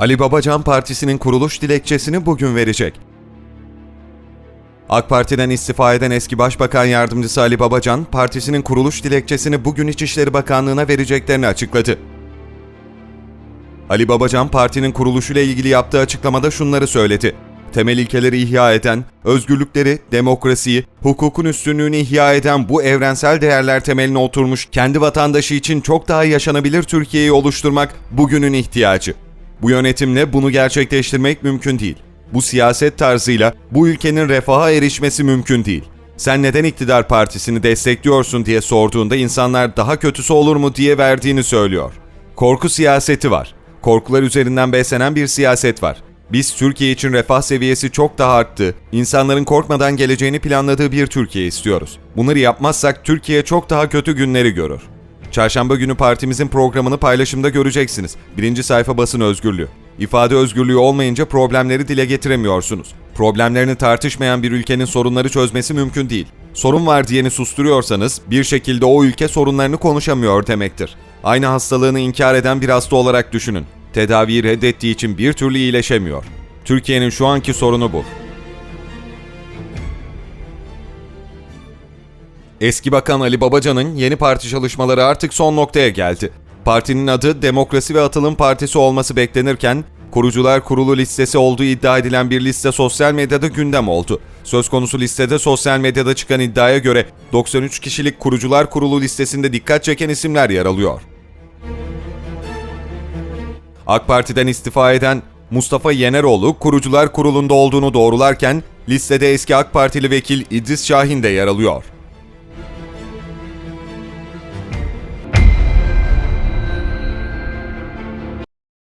Ali Babacan Partisi'nin kuruluş dilekçesini bugün verecek. AK Parti'den istifa eden eski Başbakan Yardımcısı Ali Babacan, partisinin kuruluş dilekçesini bugün İçişleri Bakanlığı'na vereceklerini açıkladı. Ali Babacan partinin kuruluşuyla ilgili yaptığı açıklamada şunları söyledi. Temel ilkeleri ihya eden, özgürlükleri, demokrasiyi, hukukun üstünlüğünü ihya eden bu evrensel değerler temeline oturmuş kendi vatandaşı için çok daha yaşanabilir Türkiye'yi oluşturmak bugünün ihtiyacı. Bu yönetimle bunu gerçekleştirmek mümkün değil. Bu siyaset tarzıyla bu ülkenin refaha erişmesi mümkün değil. Sen neden iktidar partisini destekliyorsun diye sorduğunda insanlar daha kötüsü olur mu diye verdiğini söylüyor. Korku siyaseti var. Korkular üzerinden beslenen bir siyaset var. Biz Türkiye için refah seviyesi çok daha arttı, insanların korkmadan geleceğini planladığı bir Türkiye istiyoruz. Bunları yapmazsak Türkiye çok daha kötü günleri görür. Çarşamba günü partimizin programını paylaşımda göreceksiniz. Birinci sayfa basın özgürlüğü. İfade özgürlüğü olmayınca problemleri dile getiremiyorsunuz. Problemlerini tartışmayan bir ülkenin sorunları çözmesi mümkün değil. Sorun var diyeni susturuyorsanız bir şekilde o ülke sorunlarını konuşamıyor demektir. Aynı hastalığını inkar eden bir hasta olarak düşünün. Tedaviyi reddettiği için bir türlü iyileşemiyor. Türkiye'nin şu anki sorunu bu. Eski Bakan Ali Babacan'ın yeni parti çalışmaları artık son noktaya geldi. Partinin adı Demokrasi ve Atılım Partisi olması beklenirken, Kurucular Kurulu listesi olduğu iddia edilen bir liste sosyal medyada gündem oldu. Söz konusu listede sosyal medyada çıkan iddiaya göre 93 kişilik Kurucular Kurulu listesinde dikkat çeken isimler yer alıyor. AK Parti'den istifa eden Mustafa Yeneroğlu Kurucular Kurulu'nda olduğunu doğrularken listede eski AK Partili vekil İdris Şahin de yer alıyor.